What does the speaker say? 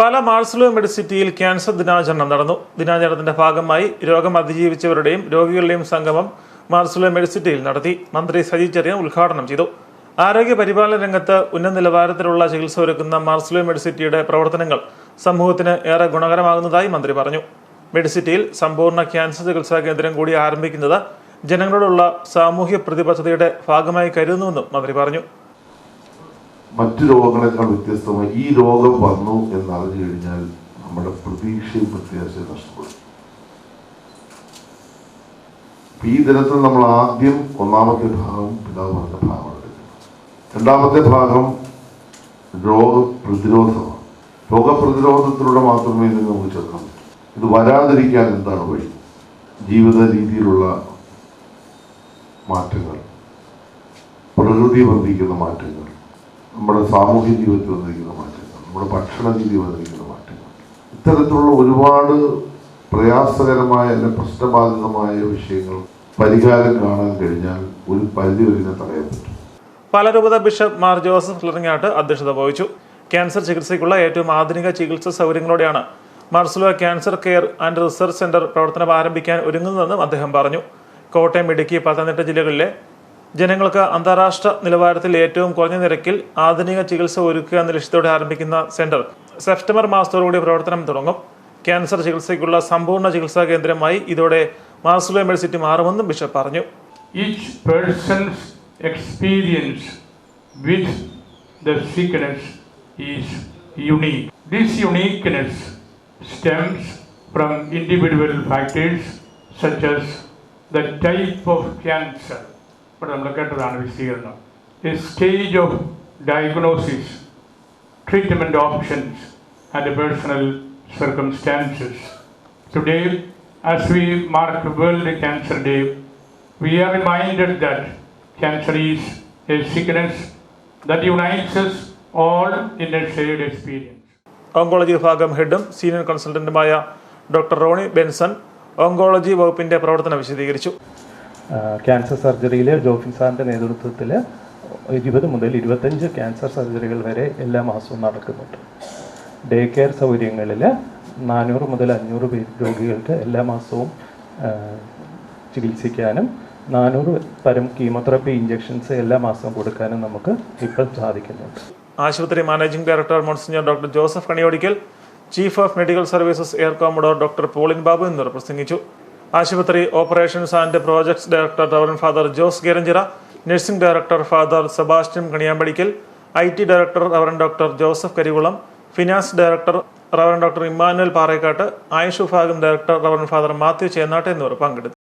പല Marcelo മെഡിസിറ്റിയിൽ cancer ദിനാചരണം നടന്നു. ദിനാചരണത്തിന്റെ ഭാഗമായി രോഗം അതിജീവിച്ചവരുടെയും രോഗികളുടെയും സംഗമം മാർസലോ മെഡിസിറ്റിയിൽ നടത്തി. മന്ത്രി സജി ചെറിയ ഉദ്ഘാടനം ചെയ്തു. ആരോഗ്യ പരിപാലന രംഗത്ത് ഉന്നത നിലവാരത്തിലുള്ള ചികിത്സ ഒരുക്കുന്ന മാർസലോ മെഡിസിറ്റിയുടെ പ്രവർത്തനങ്ങൾ സമൂഹത്തിന് ഏറെ ഗുണകരമാകുന്നതായി മന്ത്രി പറഞ്ഞു. മെഡിസിറ്റിയിൽ സമ്പൂർണ ക്യാൻസർ ചികിത്സാ കേന്ദ്രം കൂടി ആരംഭിക്കുന്നത് ജനങ്ങളോടുള്ള സാമൂഹ്യ പ്രതിബദ്ധതയുടെ ഭാഗമായി കരുതുന്നുവെന്നും മന്ത്രി പറഞ്ഞു. മറ്റു രോഗങ്ങളെക്കാൾ വ്യത്യസ്തമായി ഈ രോഗം വന്നു എന്നറിഞ്ഞു കഴിഞ്ഞാൽ നമ്മുടെ പ്രതീക്ഷയും പ്രത്യാശയും നഷ്ടപ്പെടും. ഈ ദിനത്തിൽ നമ്മൾ ആദ്യം ഒന്നാമത്തെ ഭാഗം പിതാവ് പറഞ്ഞ ഭാഗമാണ് രണ്ടാമത്തെ ഭാഗം രോഗപ്രതിരോധമാണ് രോഗപ്രതിരോധത്തിലൂടെ മാത്രമേ ഇത് നമുക്ക് പറ്റൂ. ഇത് വരാതിരിക്കാൻ എന്താണ് വഴി? ജീവിത രീതിയിലുള്ള മാറ്റങ്ങൾ പ്രകൃതി വർദ്ധിക്കുന്ന മാറ്റങ്ങൾ നമ്മുടെ സാമൂഹ്യ ജീവിതത്തിൽ വന്നിരിക്കുന്ന മാറ്റങ്ങൾ നമ്മുടെ ഭക്ഷണ രീതി വന്നിരിക്കുന്ന മാറ്റങ്ങൾ. ഇത്തരത്തിലുള്ള ഒരുപാട് പ്രയാസകരമായ അല്ലെങ്കിൽ പ്രശ്നബാധിതമായ വിഷയങ്ങൾ പരിഹാരം കാണാൻ കഴിഞ്ഞാൽ ഒരു പരിധി വരെ തടയാൻ പറ്റും. പാലരൂപത ബിഷപ്പ് മാർ ജോസഫ് ലിറങ്ങാട്ട് അധ്യക്ഷത വഹിച്ചു. ക്യാൻസർ ചികിത്സയ്ക്കുള്ള ഏറ്റവും ആധുനിക ചികിത്സാ സൗകര്യങ്ങളോടെയാണ് Marcelo cancer care and research centre പ്രവർത്തനം ആരംഭിക്കാൻ ഒരുങ്ങുന്നതെന്നും അദ്ദേഹം പറഞ്ഞു. കോട്ടയം ഇടുക്കി പത്തനംതിട്ട ജില്ലകളിലെ ജനങ്ങൾക്ക് അന്താരാഷ്ട്ര നിലവാരത്തിൽ ഏറ്റവും കുറഞ്ഞ നിരക്കിൽ ആധുനിക ചികിത്സ ഒരുക്കുക എന്ന ലക്ഷ്യത്തോടെ ആരംഭിക്കുന്ന സെന്റർ സെപ്റ്റംബർ മാസത്തോടുകൂടി പ്രവർത്തനം തുടങ്ങും ക്യാൻസർ ചികിത്സയ്ക്കുള്ള സമ്പൂർണ ചികിത്സാ കേന്ദ്രമായി ഇതോടെ മാർസലോ യൂണിവേഴ്സിറ്റി മാറുമെന്നും ബിഷപ്പ് പറഞ്ഞു persons experience with disease. This uniqueness stems from individual factors such as the type of cancer. ഇവിടെ നമ്മൾ കേട്ടതാണ് വിശദീകരണം stage of diagnosis, treatment options, and the personal circumstances. Today, as we mark World Cancer Day, we are reminded that cancer is a sickness that us all in a shared experience. Oncology വിഭാഗം ഹെഡും senior കൺസൾട്ടന്റുമായ doctor Roni Benson oncology വകുപ്പിന്റെ പ്രവർത്തനം വിശദീകരിച്ചു cancer സർജറിയിൽ Jofin സാറിന്റെ നേതൃത്വത്തിൽ ഇരുപത് മുതൽ ഇരുപത്തഞ്ച് ക്യാൻസർ സർജറികൾ വരെ എല്ലാ മാസവും നടക്കുന്നുണ്ട്. ഡേ കെയർ സൗകര്യങ്ങളിൽ നാനൂറ് മുതൽ അഞ്ഞൂറ് പേര് രോഗികൾക്ക് എല്ലാ മാസവും ചികിത്സിക്കാനും നാനൂറ് പരം കീമോതെറാപ്പി ഇഞ്ചെക്ഷൻസ് എല്ലാ മാസവും കൊടുക്കാനും നമുക്ക് ഇപ്പോൾ സാധിക്കുന്നുണ്ട്. ആശുപത്രി managing director monsignor doctor Joseph Kaniyodikkal chief of medical services air commodore doctor Paulin Babu എന്നിവർ പ്രസംഗിച്ചു. ആശുപത്രി operations and projects director rev father Jose Geranchira nursing director father Sebastian Kaniyampadickal I T director rev doctor Joseph Karikulam finance director rev doctor Emmanuel Parekkattu Ayush വിഭാഗം director rev father Mathew Chennattu എന്നിവർ പങ്കെടുത്തു.